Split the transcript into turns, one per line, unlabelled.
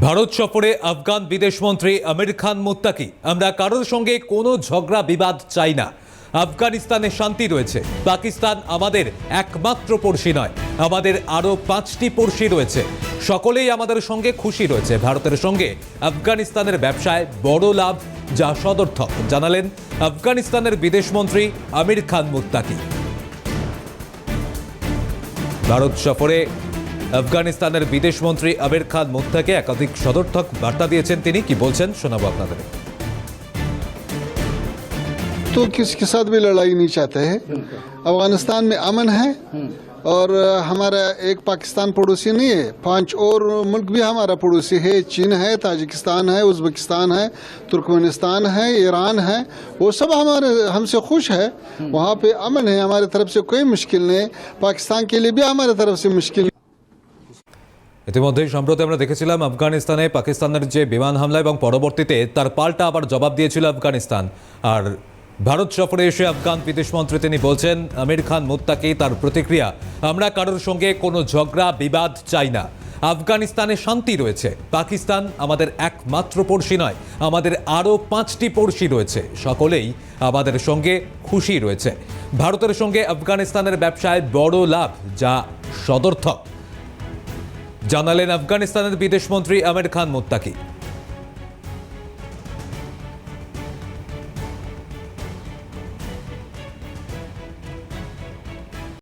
ভারত সফরে আফগান বিদেশমন্ত্রী আমির খান মুত্তাকি। আমরা কারোর সঙ্গে কোনো ঝগড়া বিবাদ চাই না। আফগানিস্তানে শান্তি রয়েছে। পাকিস্তান আমাদের একমাত্র পড়শি নয়। আমাদের আরও পাঁচটি পড়শি রয়েছে। সকলেই আমাদের সঙ্গে খুশি রয়েছে। ভারতের সঙ্গে আফগানিস্তানের ব্যবসায় বড় লাভ, যা সদর্থক। জানালেন আফগানিস্তানের বিদেশমন্ত্রী আমির খান মুত্তাকি। ভারত সফরে আফগানিস্তানের বিদেশমন্ত্রী আমির খান মুত্তাকে একাধিক সদর্থক বার্তা দিয়েছেন তিনি কি বলছেন শোনাবো আপনাদের
तो किसी के साथ भी लड़ाई नहीं चाहते हैं अफगानिस्तान में अमन है और हमारा एक पाकिस्तान पड़ोसी नहीं है पांच और मुल्क भी हमारा पड़ोसी है चीन है ताजिकिस्तान है उज्बेकिस्तान है तुर्कमेनिस्तान है ईरान है वो सब हमारे हमसे खुश है वहाँ पे अमन है हमारी तरफ से कोई मुश्किल नहीं है पाकिस्तान के लिए भी हमारी तरफ से मुश्किल
ইতিমধ্যেই সম্প্রতি আমরা দেখেছিলাম আফগানিস্তানে পাকিস্তানের যে বিমান হামলা এবং পরবর্তীতে তার পাল্টা আবার জবাব দিয়েছিল আফগানিস্তান। আর ভারত সফরে এসে আফগান বিদেশমন্ত্রী তিনি বলছেন, আমির খান মুত্তাকি তার প্রতিক্রিয়া, আমরা কারোর সঙ্গে কোনো ঝগড়া, বিবাদ চাই না। আফগানিস্তানে শান্তি রয়েছে, পাকিস্তান আমাদের একমাত্র পড়শি নয়, আমাদের আরও পাঁচটি পড়শি রয়েছে, সকলেই আমাদের সঙ্গে খুশি রয়েছে। ভারতের সঙ্গে আফগানিস্তানের ব্যবসায় বড় লাভ, যা সদর্থক। জানালেন আফগানিস্তানের বিদেশমন্ত্রী আমির খান মুত্তাকি।